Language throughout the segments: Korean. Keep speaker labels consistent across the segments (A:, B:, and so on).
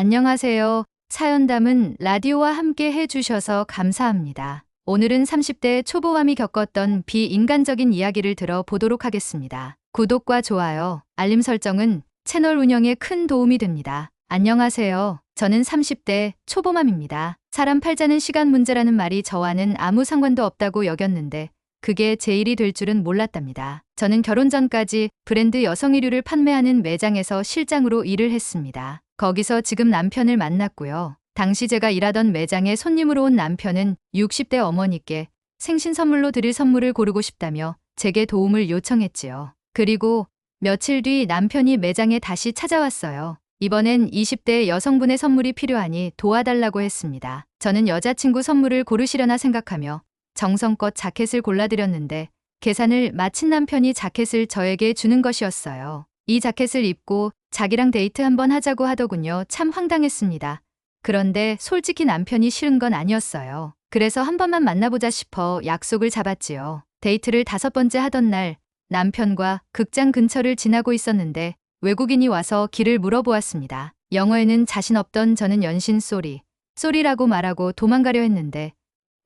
A: 안녕하세요. 사연담은 라디오와 함께 해주셔서 감사합니다. 오늘은 30대 초보함이 겪었던 비인간적인 이야기를 들어보도록 하겠습니다. 구독과 좋아요, 알림 설정은 채널 운영에 큰 도움이 됩니다. 안녕하세요. 저는 30대 초보맘입니다. 사람 팔자는 시간 문제라는 말이 저와는 아무 상관도 없다고 여겼는데 그게 제 일이 될 줄은 몰랐답니다. 저는 결혼 전까지 브랜드 여성 의류를 판매하는 매장에서 실장으로 일을 했습니다. 거기서 지금 남편을 만났고요. 당시 제가 일하던 매장에 손님으로 온 남편은 60대 어머니께 생신 선물로 드릴 선물을 고르고 싶다며 제게 도움을 요청했지요. 그리고 며칠 뒤 남편이 매장에 다시 찾아왔어요. 이번엔 20대 여성분의 선물이 필요하니 도와달라고 했습니다. 저는 여자친구 선물을 고르시려나 생각하며 정성껏 자켓을 골라드렸는데 계산을 마친 남편이 자켓을 저에게 주는 것이었어요. 이 자켓을 입고 자기랑 데이트 한번 하자고 하더군요. 참 황당했습니다. 그런데 솔직히 남편이 싫은 건 아니었어요. 그래서 한 번만 만나보자 싶어 약속을 잡았지요. 데이트를 다섯 번째 하던 날 남편과 극장 근처를 지나고 있었는데 외국인이 와서 길을 물어보았습니다. 영어에는 자신 없던 저는 연신 쏘리, 쏘리라고 말하고 도망가려 했는데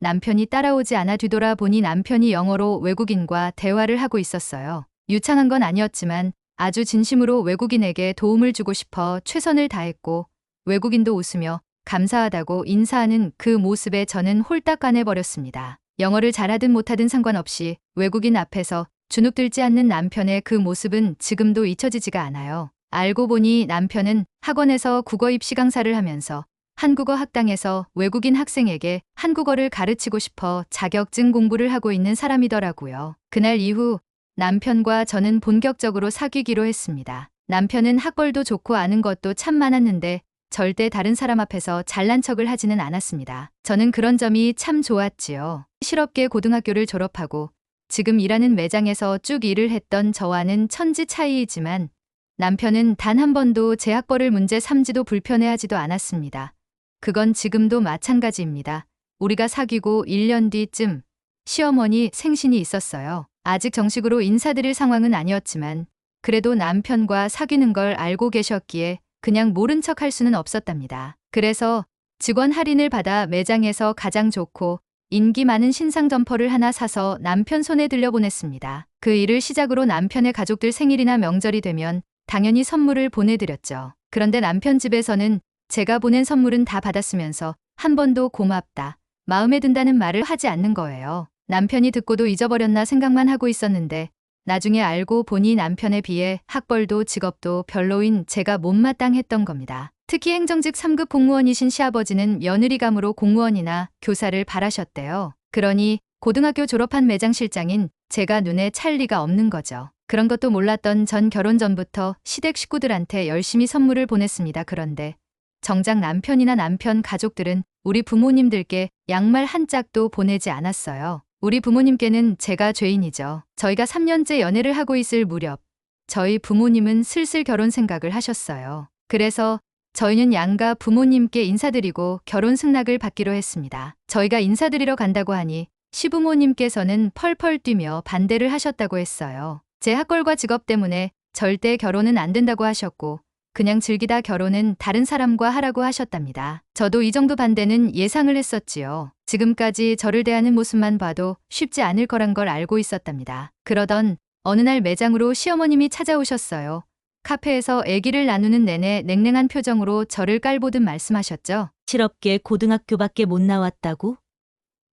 A: 남편이 따라오지 않아 뒤돌아 보니 남편이 영어로 외국인과 대화를 하고 있었어요. 유창한 건 아니었지만 아주 진심으로 외국인에게 도움을 주고 싶어 최선을 다했고 외국인도 웃으며 감사하다고 인사하는 그 모습에 저는 홀딱 반해버렸습니다. 영어를 잘하든 못하든 상관없이 외국인 앞에서 주눅들지 않는 남편의 그 모습은 지금도 잊혀지지가 않아요. 알고 보니 남편은 학원에서 국어 입시 강사를 하면서 한국어 학당에서 외국인 학생에게 한국어를 가르치고 싶어 자격증 공부를 하고 있는 사람이더라고요. 그날 이후 남편과 저는 본격적으로 사귀기로 했습니다. 남편은 학벌도 좋고 아는 것도 참 많았는데 절대 다른 사람 앞에서 잘난 척을 하지는 않았습니다. 저는 그런 점이 참 좋았지요. 실업계 고등학교를 졸업하고 지금 일하는 매장에서 쭉 일을 했던 저와는 천지 차이이지만 남편은 단 한 번도 제 학벌을 문제 삼지도 불편해하지도 않았습니다. 그건 지금도 마찬가지입니다. 우리가 사귀고 1년 뒤쯤 시어머니 생신이 있었어요. 아직 정식으로 인사드릴 상황은 아니었지만 그래도 남편과 사귀는 걸 알고 계셨기에 그냥 모른 척 할 수는 없었답니다. 그래서 직원 할인을 받아 매장에서 가장 좋고 인기 많은 신상 점퍼를 하나 사서 남편 손에 들려보냈습니다. 그 일을 시작으로 남편의 가족들 생일이나 명절이 되면 당연히 선물을 보내드렸죠. 그런데 남편 집에서는 제가 보낸 선물은 다 받았으면서 한 번도 고맙다, 마음에 든다는 말을 하지 않는 거예요. 남편이 듣고도 잊어버렸나 생각만 하고 있었는데 나중에 알고 보니 남편에 비해 학벌도 직업도 별로인 제가 못마땅했던 겁니다. 특히 행정직 3급 공무원이신 시아버지는 며느리감으로 공무원이나 교사를 바라셨대요. 그러니 고등학교 졸업한 매장 실장인 제가 눈에 찰 리가 없는 거죠. 그런 것도 몰랐던 전 결혼 전부터 시댁 식구들한테 열심히 선물을 보냈습니다. 그런데 정작 남편이나 남편 가족들은 우리 부모님들께 양말 한 짝도 보내지 않았어요. 우리 부모님께는 제가 죄인이죠. 저희가 3년째 연애를 하고 있을 무렵 저희 부모님은 슬슬 결혼 생각을 하셨어요. 그래서 저희는 양가 부모님께 인사드리고 결혼 승낙을 받기로 했습니다. 저희가 인사드리러 간다고 하니 시부모님께서는 펄펄 뛰며 반대를 하셨다고 했어요. 제 학벌과 직업 때문에 절대 결혼은 안 된다고 하셨고 그냥 즐기다 결혼은 다른 사람과 하라고 하셨답니다. 저도 이 정도 반대는 예상을 했었지요. 지금까지 저를 대하는 모습만 봐도 쉽지 않을 거란 걸 알고 있었답니다. 그러던 어느 날 매장으로 시어머님이 찾아오셨어요. 카페에서 애기를 나누는 내내 냉랭한 표정으로 저를 깔보듯 말씀하셨죠.
B: 실업계 고등학교밖에 못 나왔다고?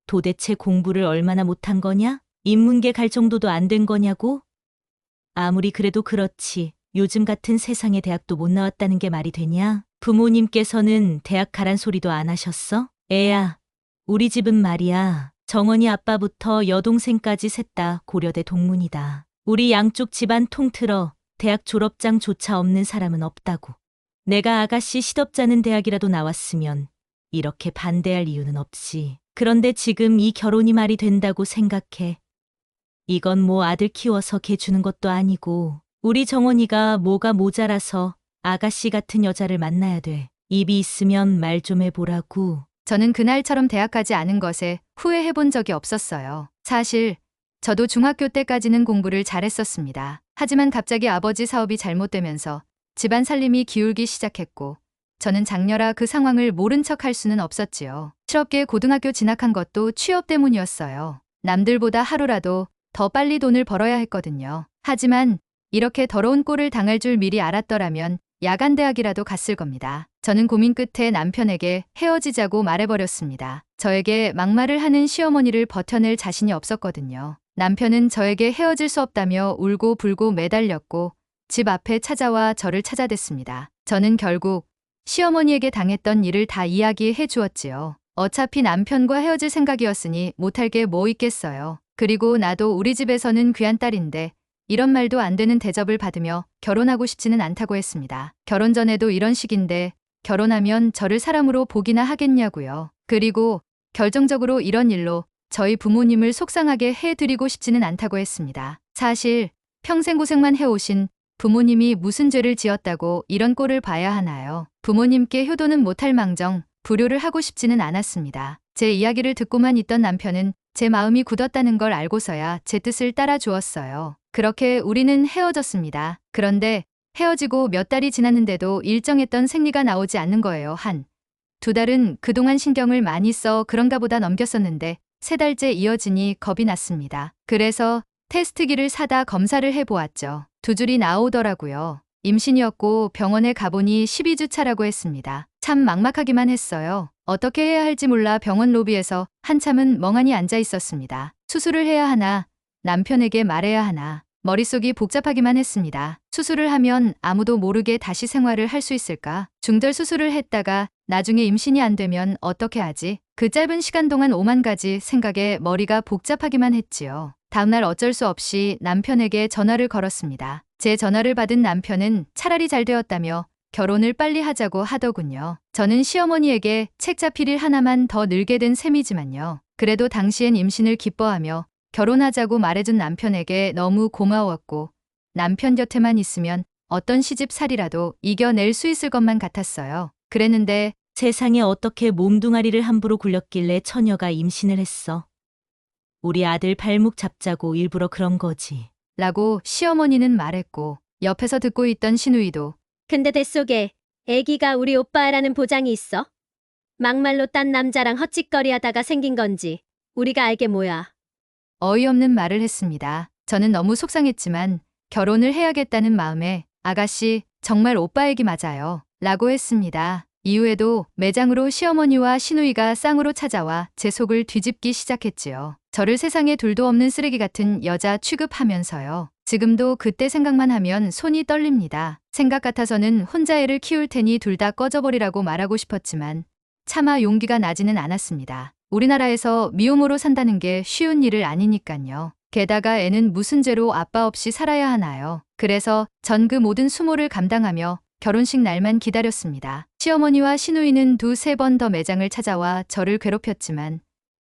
B: 도대체 공부를 얼마나 못한 거냐? 인문계 갈 정도도 안 된 거냐고? 아무리 그래도 그렇지. 요즘 같은 세상에 대학도 못 나왔다는 게 말이 되냐? 부모님께서는 대학 가란 소리도 안 하셨어? 애야, 우리 집은 말이야. 정원이 아빠부터 여동생까지 셋 다 고려대 동문이다. 우리 양쪽 집안 통틀어 대학 졸업장조차 없는 사람은 없다고. 내가 아가씨 시덥잖은 대학이라도 나왔으면 이렇게 반대할 이유는 없지. 그런데 지금 이 결혼이 말이 된다고 생각해. 이건 뭐 아들 키워서 개 주는 것도 아니고 우리 정원이가 뭐가 모자라서 아가씨 같은 여자를 만나야 돼. 입이 있으면 말 좀 해보라고.
A: 저는 그날처럼 대학 가지 않은 것에 후회해 본 적이 없었어요. 사실 저도 중학교 때까지는 공부를 잘했었습니다. 하지만 갑자기 아버지 사업이 잘못되면서 집안 살림이 기울기 시작했고 저는 장녀라 그 상황을 모른 척 할 수는 없었지요. 실업계 고등학교 진학한 것도 취업 때문이었어요. 남들보다 하루라도 더 빨리 돈을 벌어야 했거든요. 하지만 이렇게 더러운 꼴을 당할 줄 미리 알았더라면 야간 대학이라도 갔을 겁니다. 저는 고민 끝에 남편에게 헤어지자고 말해버렸습니다. 저에게 막말을 하는 시어머니를 버텨낼 자신이 없었거든요. 남편은 저에게 헤어질 수 없다며 울고 불고 매달렸고 집 앞에 찾아와 저를 찾아댔습니다. 저는 결국 시어머니에게 당했던 일을 다 이야기해 주었지요. 어차피 남편과 헤어질 생각이었으니 못할 게 뭐 있겠어요. 그리고 나도 우리 집에서는 귀한 딸인데 이런 말도 안 되는 대접을 받으며 결혼하고 싶지는 않다고 했습니다. 결혼 전에도 이런 식인데 결혼하면 저를 사람으로 보기나 하겠냐고요. 그리고 결정적으로 이런 일로 저희 부모님을 속상하게 해드리고 싶지는 않다고 했습니다. 사실 평생 고생만 해오신 부모님이 무슨 죄를 지었다고 이런 꼴을 봐야 하나요? 부모님께 효도는 못할 망정 불효를 하고 싶지는 않았습니다. 제 이야기를 듣고만 있던 남편은 제 마음이 굳었다는 걸 알고서야 제 뜻을 따라 주었어요. 그렇게 우리는 헤어졌습니다. 그런데 헤어지고 몇 달이 지났는데도 일정했던 생리가 나오지 않는 거예요. 한 두 달은 그동안 신경을 많이 써 그런가 보다 넘겼었는데 세 달째 이어지니 겁이 났습니다. 그래서 테스트기를 사다 검사를 해보았죠. 두 줄이 나오더라고요. 임신이었고 병원에 가보니 12주 차라고 했습니다. 참 막막하기만 했어요. 어떻게 해야 할지 몰라 병원 로비에서 한참은 멍하니 앉아 있었습니다. 수술을 해야 하나, 남편에게 말해야 하나, 머릿속이 복잡하기만 했습니다. 수술을 하면 아무도 모르게 다시 생활을 할 수 있을까? 중절 수술을 했다가 나중에 임신이 안 되면 어떻게 하지? 그 짧은 시간 동안 오만 가지 생각에 머리가 복잡하기만 했지요. 다음날 어쩔 수 없이 남편에게 전화를 걸었습니다. 제 전화를 받은 남편은 차라리 잘 되었다며 결혼을 빨리 하자고 하더군요. 저는 시어머니에게 책자필일 하나만 더 늘게 된 셈이지만요. 그래도 당시엔 임신을 기뻐하며 결혼하자고 말해준 남편에게 너무 고마웠고 남편 곁에만 있으면 어떤 시집살이라도 이겨낼 수 있을 것만 같았어요. 그랬는데
B: 세상에 어떻게 몸뚱아리를 함부로 굴렸길래 처녀가 임신을 했어. 우리 아들 발목 잡자고 일부러 그런 거지.
A: 라고 시어머니는 말했고 옆에서 듣고 있던 신우이도
C: 근데 뱃속에 애기가 우리 오빠라는 보장이 있어? 막말로 딴 남자랑 헛짓거리 하다가 생긴 건지 우리가 알게 뭐야.
A: 어이없는 말을 했습니다. 저는 너무 속상했지만 결혼을 해야겠다는 마음에 아가씨 정말 오빠 얘기 맞아요. 라고 했습니다. 이후에도 매장으로 시어머니와 시누이가 쌍으로 찾아와 제 속을 뒤집기 시작했지요. 저를 세상에 둘도 없는 쓰레기 같은 여자 취급하면서요. 지금도 그때 생각만 하면 손이 떨립니다. 생각 같아서는 혼자 애를 키울 테니 둘 다 꺼져버리라고 말하고 싶었지만 차마 용기가 나지는 않았습니다. 우리나라에서 미혼모로 산다는 게 쉬운 일을 아니니깐요. 게다가 애는 무슨 죄로 아빠 없이 살아야 하나요? 그래서 전 그 모든 수모를 감당하며 결혼식 날만 기다렸습니다. 시어머니와 시누이는 두세 번 더 매장을 찾아와 저를 괴롭혔지만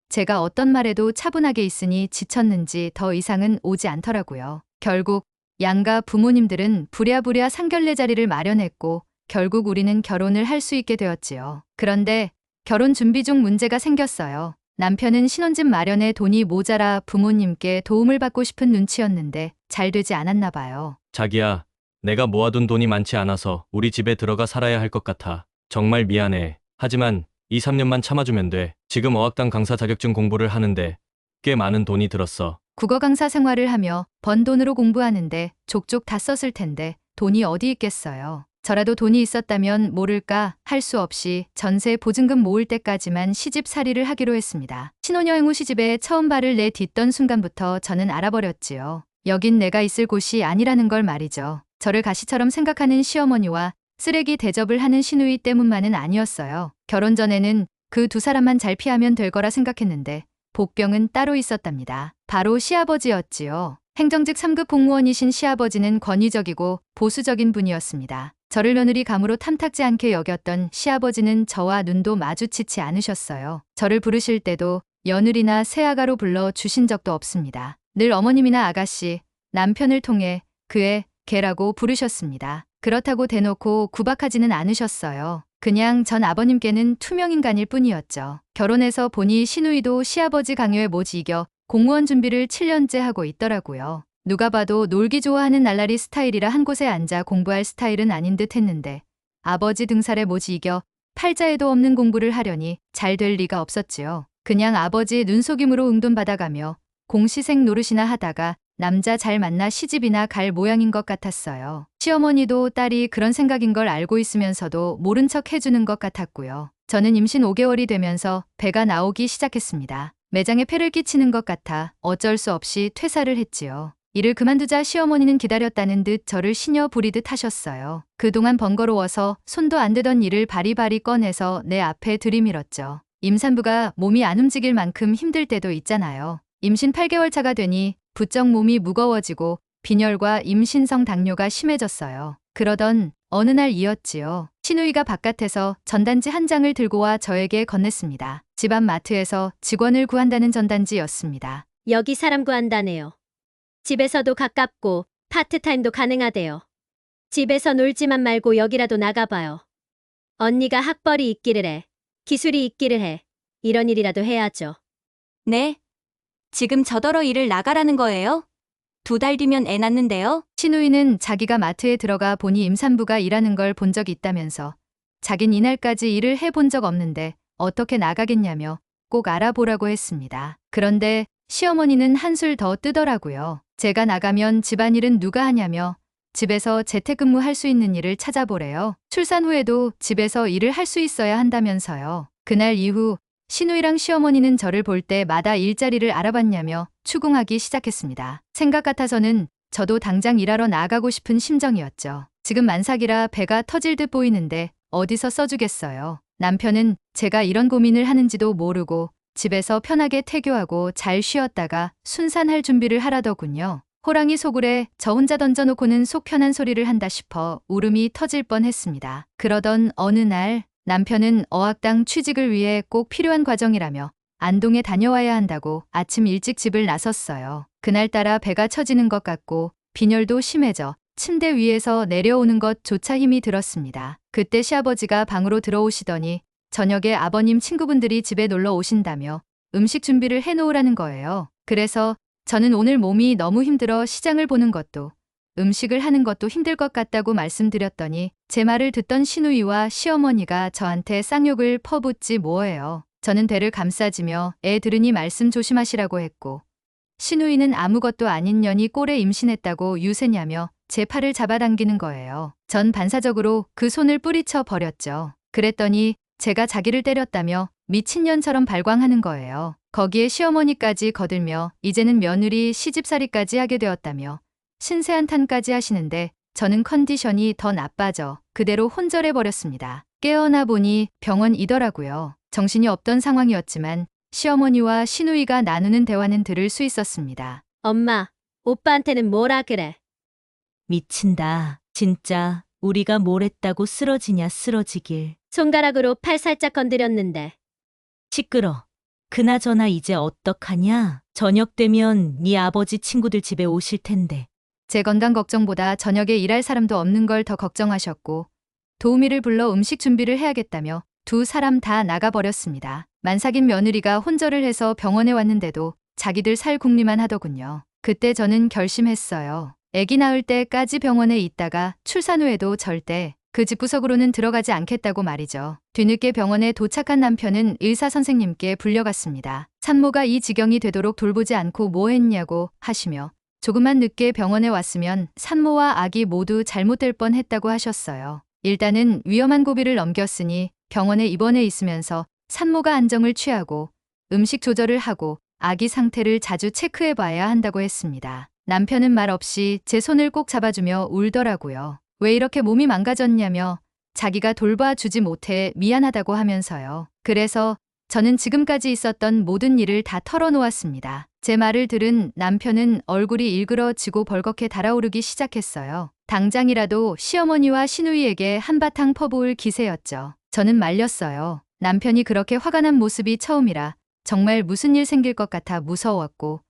A: 제가 어떤 말에도 차분하게 있으니 지쳤는지 더 이상은 오지 않더라고요. 결국 양가 부모님들은 부랴부랴 상견례 자리를 마련했고 결국 우리는 결혼을 할 수 있게 되었지요. 그런데 결혼 준비 중 문제가 생겼어요. 남편은 신혼집 마련에 돈이 모자라 부모님께 도움을 받고 싶은 눈치였는데 잘 되지 않았나 봐요.
D: 자기야, 내가 모아둔 돈이 많지 않아서 우리 집에 들어가 살아야 할 것 같아. 정말 미안해. 하지만 2, 3년만 참아주면 돼. 지금 어학당 강사 자격증 공부를 하는데 꽤 많은 돈이 들었어.
A: 국어 강사 생활을 하며 번 돈으로 공부하는데 족족 다 썼을 텐데 돈이 어디 있겠어요. 저라도 돈이 있었다면 모를까 할 수 없이 전세 보증금 모을 때까지만 시집 살이를 하기로 했습니다. 신혼여행 후 시집에 처음 발을 내딛던 순간부터 저는 알아버렸지요. 여긴 내가 있을 곳이 아니라는 걸 말이죠. 저를 가시처럼 생각하는 시어머니와 쓰레기 대접을 하는 시누이 때문만은 아니었어요. 결혼 전에는 그 두 사람만 잘 피하면 될 거라 생각했는데 복병은 따로 있었답니다. 바로 시아버지였지요. 행정직 3급 공무원이신 시아버지는 권위적이고 보수적인 분이었습니다. 저를 며느리 감으로 탐탁지 않게 여겼던 시아버지는 저와 눈도 마주치지 않으셨어요. 저를 부르실 때도 며느리나 새아가로 불러 주신 적도 없습니다. 늘 어머님이나 아가씨, 남편을 통해 그의 개라고 부르셨습니다. 그렇다고 대놓고 구박하지는 않으셨어요. 그냥 전 아버님께는 투명인간일 뿐이었죠. 결혼해서 보니 시누이도 시아버지 강요에 못 이겨 공무원 준비를 7년째 하고 있더라고요. 누가 봐도 놀기 좋아하는 날라리 스타일이라 한 곳에 앉아 공부할 스타일은 아닌 듯 했는데 아버지 등살에 모지 이겨 팔자에도 없는 공부를 하려니 잘 될 리가 없었지요. 그냥 아버지의 눈속임으로 응돈 받아가며 공시생 노릇이나 하다가 남자 잘 만나 시집이나 갈 모양인 것 같았어요. 시어머니도 딸이 그런 생각인 걸 알고 있으면서도 모른 척 해주는 것 같았고요. 저는 임신 5개월이 되면서 배가 나오기 시작했습니다. 매장에 폐를 끼치는 것 같아 어쩔 수 없이 퇴사를 했지요. 일을 그만두자 시어머니는 기다렸다는 듯 저를 시녀 부리듯 하셨어요. 그동안 번거로워서 손도 안 대던 일을 바리바리 꺼내서 내 앞에 들이밀었죠. 임산부가 몸이 안 움직일 만큼 힘들 때도 있잖아요. 임신 8개월 차가 되니 부쩍 몸이 무거워지고 빈혈과 임신성 당뇨가 심해졌어요. 그러던 어느 날 이었지요. 신우이가 바깥에서 전단지 한 장을 들고 와 저에게 건넸습니다. 집앞 마트에서 직원을 구한다는 전단지였습니다.
C: 여기 사람 구한다네요. 집에서도 가깝고 파트타임도 가능하대요. 집에서 놀지만 말고 여기라도 나가봐요. 언니가 학벌이 있기를 해. 기술이 있기를 해. 이런 일이라도 해야죠.
E: 네. 지금 저더러 일을 나가라는 거예요? 두 달 뒤면 애 낳는데요?
A: 신우이는 자기가 마트에 들어가 보니 임산부가 일하는 걸 본 적이 있다면서 자긴 이날까지 일을 해본 적 없는데 어떻게 나가겠냐며 꼭 알아보라고 했습니다. 그런데 시어머니는 한술 더 뜨더라고요. 제가 나가면 집안일은 누가 하냐며 집에서 재택근무 할 수 있는 일을 찾아보래요. 출산 후에도 집에서 일을 할 수 있어야 한다면서요. 그날 이후 신우이랑 시어머니는 저를 볼 때마다 일자리를 알아봤냐며 추궁하기 시작했습니다. 생각 같아서는 저도 당장 일하러 나가고 싶은 심정이었죠. 지금 만삭이라 배가 터질 듯 보이는데 어디서 써주겠어요. 남편은 제가 이런 고민을 하는지도 모르고 집에서 편하게 태교하고 잘 쉬었다가 순산할 준비를 하라더군요. 호랑이 소굴에 저 혼자 던져놓고는 속 편한 소리를 한다 싶어 울음이 터질 뻔했습니다. 그러던 어느 날 남편은 어학당 취직을 위해 꼭 필요한 과정이라며 안동에 다녀와야 한다고 아침 일찍 집을 나섰어요. 그날따라 배가 처지는 것 같고 빈혈도 심해져 침대 위에서 내려오는 것조차 힘이 들었습니다. 그때 시아버지가 방으로 들어오시더니 저녁에 아버님 친구분들이 집에 놀러 오신다며 음식 준비를 해놓으라는 거예요. 그래서 저는 오늘 몸이 너무 힘들어 시장을 보는 것도 음식을 하는 것도 힘들 것 같다고 말씀드렸더니 제 말을 듣던 시누이와 시어머니가 저한테 쌍욕을 퍼붓지 뭐예요. 저는 배를 감싸지며 애 들으니 말씀 조심하시라고 했고 시누이는 아무것도 아닌 년이 꼴에 임신했다고 유세냐며 제 팔을 잡아당기는 거예요. 전 반사적으로 그 손을 뿌리쳐 버렸죠. 그랬더니 제가 자기를 때렸다며 미친년처럼 발광하는 거예요. 거기에 시어머니까지 거들며 이제는 며느리 시집살이까지 하게 되었다며 신세 한탄까지 하시는데 저는 컨디션이 더 나빠져 그대로 혼절해 버렸습니다. 깨어나 보니 병원이더라고요. 정신이 없던 상황이었지만 시어머니와 시누이가 나누는 대화는 들을 수 있었습니다.
C: 엄마, 오빠한테는 뭐라 그래?
B: 미친다. 진짜 우리가 뭘 했다고 쓰러지냐 쓰러지길.
C: 손가락으로 팔 살짝 건드렸는데.
B: 시끄러. 그나저나 이제 어떡하냐? 저녁 되면 네 아버지 친구들 집에 오실 텐데.
A: 제 건강 걱정보다 저녁에 일할 사람도 없는 걸 더 걱정하셨고 도우미를 불러 음식 준비를 해야겠다며 두 사람 다 나가버렸습니다. 만삭인 며느리가 혼절을 해서 병원에 왔는데도 자기들 살 궁리만 하더군요. 그때 저는 결심했어요. 아기 낳을 때까지 병원에 있다가 출산 후에도 절대 그 집구석으로는 들어가지 않겠다고 말이죠. 뒤늦게 병원에 도착한 남편은 의사 선생님께 불려갔습니다. 산모가 이 지경이 되도록 돌보지 않고 뭐 했냐고 하시며 조금만 늦게 병원에 왔으면 산모와 아기 모두 잘못될 뻔 했다고 하셨어요. 일단은 위험한 고비를 넘겼으니 병원에 입원해 있으면서 산모가 안정을 취하고 음식 조절을 하고 아기 상태를 자주 체크해 봐야 한다고 했습니다. 남편은 말 없이 제 손을 꼭 잡아주며 울더라고요. 왜 이렇게 몸이 망가졌냐며 자기가 돌봐주지 못해 미안하다고 하면서요. 그래서 저는 지금까지 있었던 모든 일을 다 털어놓았습니다. 제 말을 들은 남편은 얼굴이 일그러지고 벌겋게 달아오르기 시작했어요. 당장이라도 시어머니와 시누이에게 한바탕 퍼부을 기세였죠. 저는 말렸어요. 남편이 그렇게 화가 난 모습이 처음이라 정말 무슨 일 생길 것 같아 무서웠고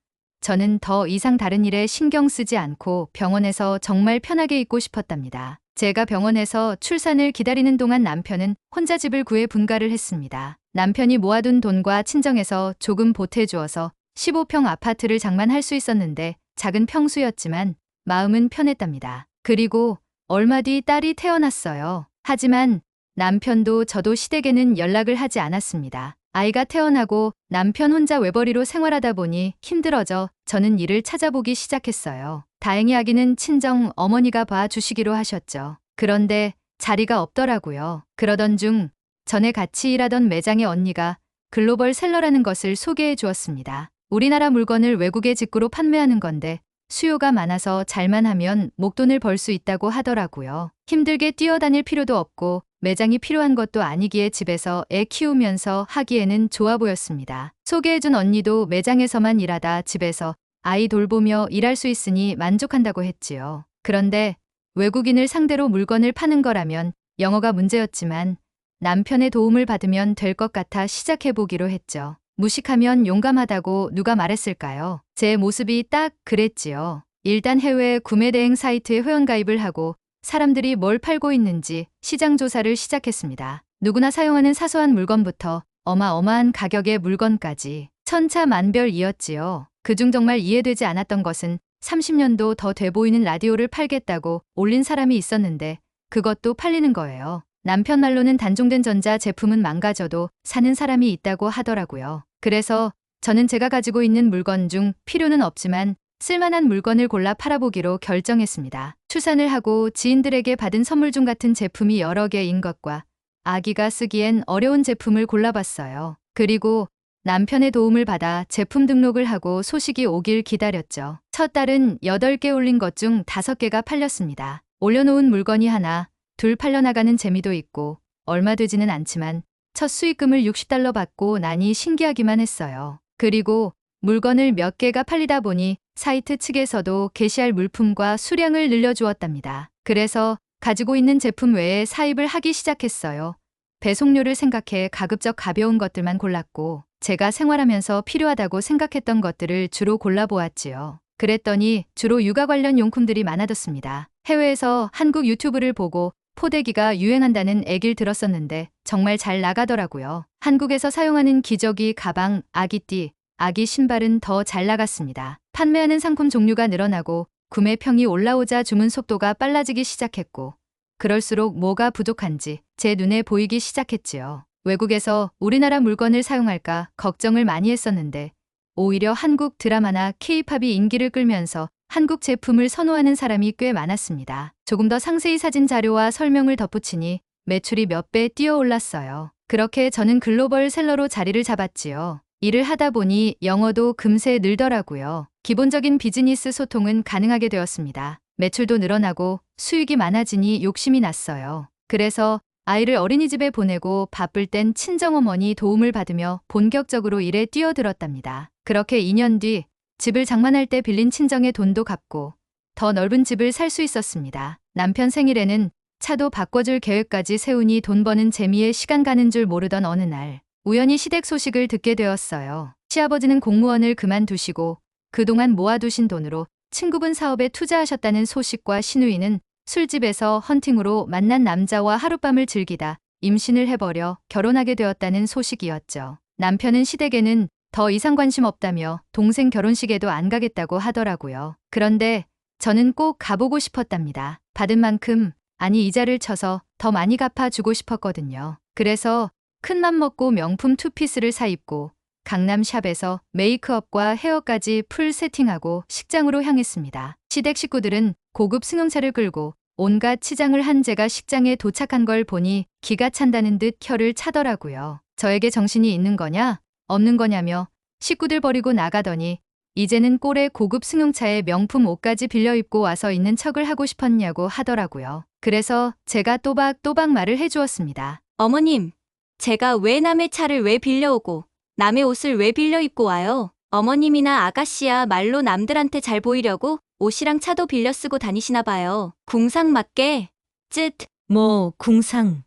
A: 저는 더 이상 다른 일에 신경 쓰지 않고 병원에서 정말 편하게 있고 싶었답니다. 제가 병원에서 출산을 기다리는 동안 남편은 혼자 집을 구해 분가를 했습니다. 남편이 모아둔 돈과 친정에서 조금 보태주어서 15평 아파트를 장만할 수 있었는데 작은 평수였지만 마음은 편했답니다. 그리고 얼마 뒤 딸이 태어났어요. 하지만 남편도 저도 시댁에는 연락을 하지 않았습니다. 아이가 태어나고 남편 혼자 외벌이로 생활하다 보니 힘들어져 저는 일을 찾아보기 시작했어요. 다행히 아기는 친정 어머니가 봐주시기로 하셨죠. 그런데 자리가 없더라고요. 그러던 중 전에 같이 일하던 매장의 언니가 글로벌 셀러라는 것을 소개해 주었습니다. 우리나라 물건을 외국에 직구로 판매하는 건데 수요가 많아서 잘만 하면 목돈을 벌 수 있다고 하더라고요. 힘들게 뛰어다닐 필요도 없고 매장이 필요한 것도 아니기에 집에서 애 키우면서 하기에는 좋아 보였습니다. 소개해준 언니도 매장에서만 일하다 집에서 아이 돌보며 일할 수 있으니 만족한다고 했지요. 그런데 외국인을 상대로 물건을 파는 거라면 영어가 문제였지만 남편의 도움을 받으면 될 것 같아 시작해보기로 했죠. 무식하면 용감하다고 누가 말했을까요? 제 모습이 딱 그랬지요. 일단 해외 구매 대행 사이트에 회원가입을 하고 사람들이 뭘 팔고 있는지 시장 조사를 시작했습니다. 누구나 사용하는 사소한 물건부터 어마어마한 가격의 물건까지 천차만별이었지요. 그중 정말 이해되지 않았던 것은 30년도 더 돼 보이는 라디오를 팔겠다고 올린 사람이 있었는데 그것도 팔리는 거예요. 남편 말로는 단종된 전자 제품은 망가져도 사는 사람이 있다고 하더라고요. 그래서 저는 제가 가지고 있는 물건 중 필요는 없지만 쓸만한 물건을 골라 팔아보기로 결정했습니다. 출산을 하고 지인들에게 받은 선물 중 같은 제품이 여러 개인 것과 아기가 쓰기엔 어려운 제품을 골라봤어요. 그리고 남편의 도움을 받아 제품 등록을 하고 소식이 오길 기다렸죠. 첫 달은 8개 올린 것 중 5개가 팔렸습니다. 올려놓은 물건이 하나, 둘 팔려나가는 재미도 있고 얼마 되지는 않지만 첫 수익금을 60달러 받고 나니 신기하기만 했어요. 그리고 물건을 몇 개가 팔리다 보니 사이트 측에서도 게시할 물품과 수량을 늘려주었답니다. 그래서 가지고 있는 제품 외에 사입을 하기 시작했어요. 배송료를 생각해 가급적 가벼운 것들만 골랐고 제가 생활하면서 필요하다고 생각했던 것들을 주로 골라보았지요. 그랬더니 주로 육아 관련 용품들이 많아졌습니다. 해외에서 한국 유튜브를 보고 포대기가 유행한다는 얘기를 들었었는데 정말 잘 나가더라고요. 한국에서 사용하는 기저귀, 가방, 아기띠, 아기 신발은 더 잘 나갔습니다. 판매하는 상품 종류가 늘어나고 구매평이 올라오자 주문 속도가 빨라지기 시작했고 그럴수록 뭐가 부족한지 제 눈에 보이기 시작했지요. 외국에서 우리나라 물건을 사용할까 걱정을 많이 했었는데 오히려 한국 드라마나 케이팝이 인기를 끌면서 한국 제품을 선호하는 사람이 꽤 많았습니다. 조금 더 상세히 사진 자료와 설명을 덧붙이니 매출이 몇 배 뛰어 올랐어요. 그렇게 저는 글로벌 셀러로 자리를 잡았지요. 일을 하다 보니 영어도 금세 늘더라고요. 기본적인 비즈니스 소통은 가능하게 되었습니다. 매출도 늘어나고 수익이 많아지니 욕심이 났어요. 그래서 아이를 어린이집에 보내고 바쁠 땐 친정어머니 도움을 받으며 본격적으로 일에 뛰어들었답니다. 그렇게 2년 뒤 집을 장만할 때 빌린 친정의 돈도 갚고 더 넓은 집을 살 수 있었습니다. 남편 생일에는 차도 바꿔줄 계획까지 세우니 돈 버는 재미에 시간 가는 줄 모르던 어느 날 우연히 시댁 소식을 듣게 되었어요. 시아버지는 공무원을 그만두시고 그동안 모아두신 돈으로 친구분 사업에 투자하셨다는 소식과 신우이는 술집에서 헌팅으로 만난 남자와 하룻밤을 즐기다 임신을 해버려 결혼하게 되었다는 소식이었죠. 남편은 시댁에는 더 이상 관심 없다며 동생 결혼식에도 안 가겠다고 하더라고요. 그런데 저는 꼭 가보고 싶었답니다. 받은 만큼, 아니 이자를 쳐서 더 많이 갚아주고 싶었거든요. 그래서 큰 맘 먹고 명품 투피스를 사 입고 강남샵에서 메이크업과 헤어까지 풀 세팅하고 식장으로 향했습니다. 시댁 식구들은 고급 승용차를 끌고 온갖 치장을 한 제가 식장에 도착한 걸 보니 기가 찬다는 듯 혀를 차더라고요. 저에게 정신이 있는 거냐, 없는 거냐며 식구들 버리고 나가더니 이제는 꼴에 고급 승용차에 명품 옷까지 빌려 입고 와서 있는 척을 하고 싶었냐고 하더라고요. 그래서 제가 또박또박 말을 해주었습니다.
E: 어머님, 제가 왜 남의 차를 왜 빌려오고 남의 옷을 왜 빌려 입고 와요? 어머님이나 아가씨야 말로 남들한테 잘 보이려고 옷이랑 차도 빌려 쓰고 다니시나 봐요. 궁상 맞게 쯧.
B: 뭐 궁상.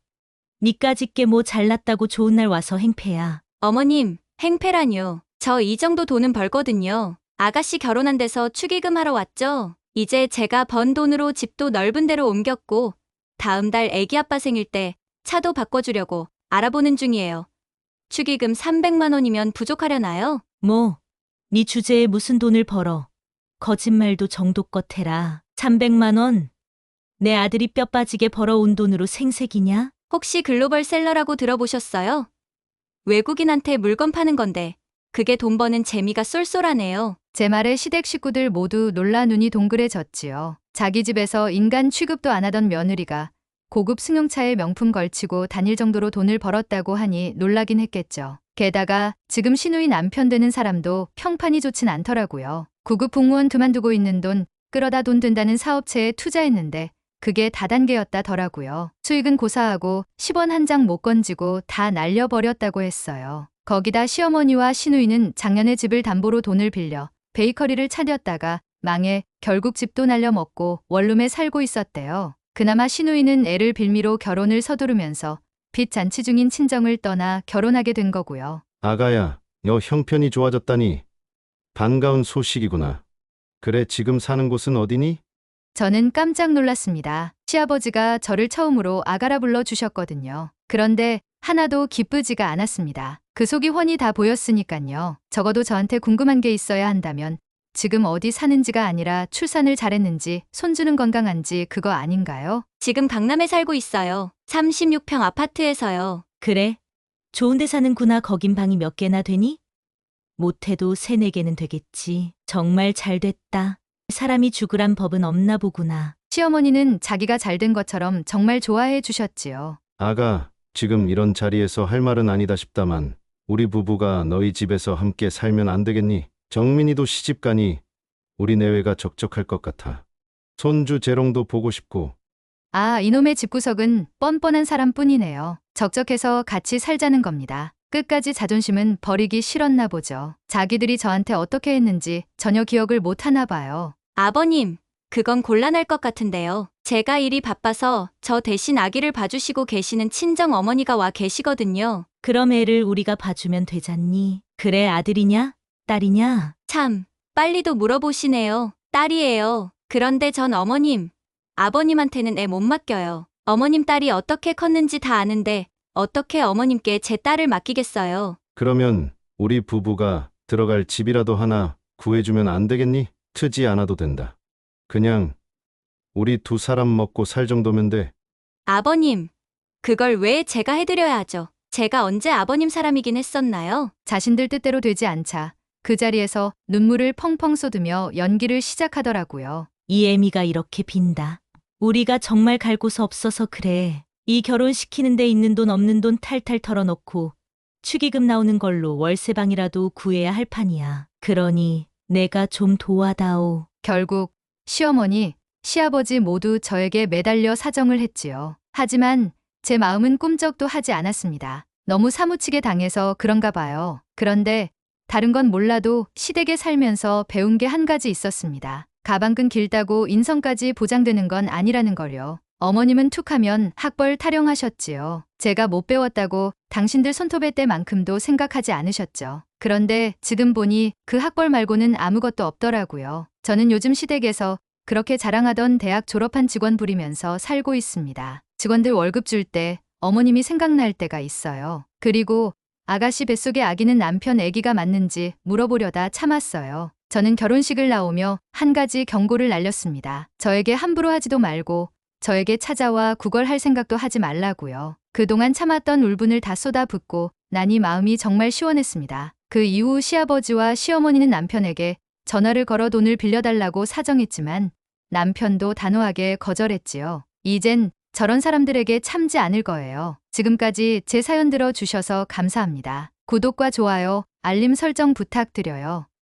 B: 니까짓 게 뭐 잘났다고 좋은 날 와서 행패야.
E: 어머님, 행패라뇨. 저 이 정도 돈은 벌거든요. 아가씨 결혼한 데서 축의금 하러 왔죠? 이제 제가 번 돈으로 집도 넓은 데로 옮겼고, 다음 달 애기 아빠 생일 때 차도 바꿔주려고 알아보는 중이에요. 축의금 300만 원이면 부족하려나요?
B: 뭐, 네 주제에 무슨 돈을 벌어. 거짓말도 정도껏 해라. 300만 원. 내 아들이 뼈 빠지게 벌어온 돈으로 생색이냐?
E: 혹시 글로벌 셀러라고 들어보셨어요? 외국인한테 물건 파는 건데 그게 돈 버는 재미가 쏠쏠하네요.
A: 제 말에 시댁 식구들 모두 놀라 눈이 동그래졌지요. 자기 집에서 인간 취급도 안 하던 며느리가 고급 승용차에 명품 걸치고 다닐 정도로 돈을 벌었다고 하니 놀라긴 했겠죠. 게다가 지금 시누이 남편 되는 사람도 평판이 좋진 않더라고요. 구급 공무원 그만두고 있는 돈 끌어다 돈 된다는 사업체에 투자했는데 그게 다단계였다더라고요. 수익은 고사하고 10원 한 장 못 건지고 다 날려버렸다고 했어요. 거기다 시어머니와 시누이는 작년에 집을 담보로 돈을 빌려 베이커리를 차렸다가 망해 결국 집도 날려먹고 원룸에 살고 있었대요. 그나마 시누이는 애를 빌미로 결혼을 서두르면서 빚 잔치 중인 친정을 떠나 결혼하게 된 거고요.
F: 아가야, 너 형편이 좋아졌다니 반가운 소식이구나. 그래, 지금 사는 곳은 어디니?
A: 저는 깜짝 놀랐습니다. 시아버지가 저를 처음으로 아가라 불러 주셨거든요. 그런데 하나도 기쁘지가 않았습니다. 그 속이 훤히 다 보였으니까요. 적어도 저한테 궁금한 게 있어야 한다면 지금 어디 사는지가 아니라 출산을 잘했는지 손주는 건강한지 그거 아닌가요?
E: 지금 강남에 살고 있어요. 36평 아파트에서요.
B: 그래. 좋은데 사는구나. 거긴 방이 몇 개나 되니? 못해도 세네 개는 되겠지. 정말 잘 됐다. 사람이 죽으란 법은 없나 보구나.
A: 시어머니는 자기가 잘 된 것처럼 정말 좋아해 주셨지요.
F: 아가, 지금 이런 자리에서 할 말은 아니다 싶다만 우리 부부가 너희 집에서 함께 살면 안 되겠니? 정민이도 시집 가니 우리 내외가 적적할 것 같아. 손주 재롱도 보고 싶고
A: 아, 이놈의 집구석은 뻔뻔한 사람뿐이네요. 적적해서 같이 살자는 겁니다. 끝까지 자존심은 버리기 싫었나 보죠. 자기들이 저한테 어떻게 했는지 전혀 기억을 못 하나 봐요.
E: 아버님, 그건 곤란할 것 같은데요. 제가 일이 바빠서 저 대신 아기를 봐주시고 계시는 친정 어머니가 와 계시거든요.
B: 그럼 애를 우리가 봐주면 되잖니. 그래, 아들이냐? 딸이냐?
E: 참, 빨리도 물어보시네요. 딸이에요. 그런데 전 어머님, 아버님한테는 애 못 맡겨요. 어머님 딸이 어떻게 컸는지 다 아는데 어떻게 어머님께 제 딸을 맡기겠어요.
F: 그러면 우리 부부가 들어갈 집이라도 하나 구해주면 안 되겠니? 트지 않아도 된다. 그냥 우리 두 사람 먹고 살 정도면 돼.
E: 아버님, 그걸 왜 제가 해드려야 하죠? 제가 언제 아버님 사람이긴 했었나요?
A: 자신들 뜻대로 되지 않자 그 자리에서 눈물을 펑펑 쏟으며 연기를 시작하더라고요.
B: 이 애미가 이렇게 빈다. 우리가 정말 갈 곳 없어서 그래. 이 결혼시키는 데 있는 돈 없는 돈 탈탈 털어놓고 축의금 나오는 걸로 월세방이라도 구해야 할 판이야. 그러니 내가 좀 도와다오.
A: 결국 시어머니, 시아버지 모두 저에게 매달려 사정을 했지요. 하지만 제 마음은 꿈쩍도 하지 않았습니다. 너무 사무치게 당해서 그런가 봐요. 그런데 다른 건 몰라도 시댁에 살면서 배운 게 한 가지 있었습니다. 가방끈 길다고 인성까지 보장되는 건 아니라는 걸요. 어머님은 툭하면 학벌 타령하셨지요. 제가 못 배웠다고 당신들 손톱에 때만큼도 생각하지 않으셨죠. 그런데 지금 보니 그 학벌 말고는 아무것도 없더라고요. 저는 요즘 시댁에서 그렇게 자랑하던 대학 졸업한 직원 부리면서 살고 있습니다. 직원들 월급 줄 때 어머님이 생각날 때가 있어요. 그리고 아가씨 뱃속의 아기는 남편 아기가 맞는지 물어보려다 참았어요. 저는 결혼식을 나오며 한 가지 경고를 날렸습니다. 저에게 함부로 하지도 말고 저에게 찾아와 구걸할 생각도 하지 말라고요. 그동안 참았던 울분을 다 쏟아붓고 나니 마음이 정말 시원했습니다. 그 이후 시아버지와 시어머니는 남편에게 전화를 걸어 돈을 빌려달라고 사정했지만 남편도 단호하게 거절했지요. 이젠 저런 사람들에게 참지 않을 거예요. 지금까지 제 사연 들어 주셔서 감사합니다. 구독과 좋아요, 알림 설정 부탁드려요.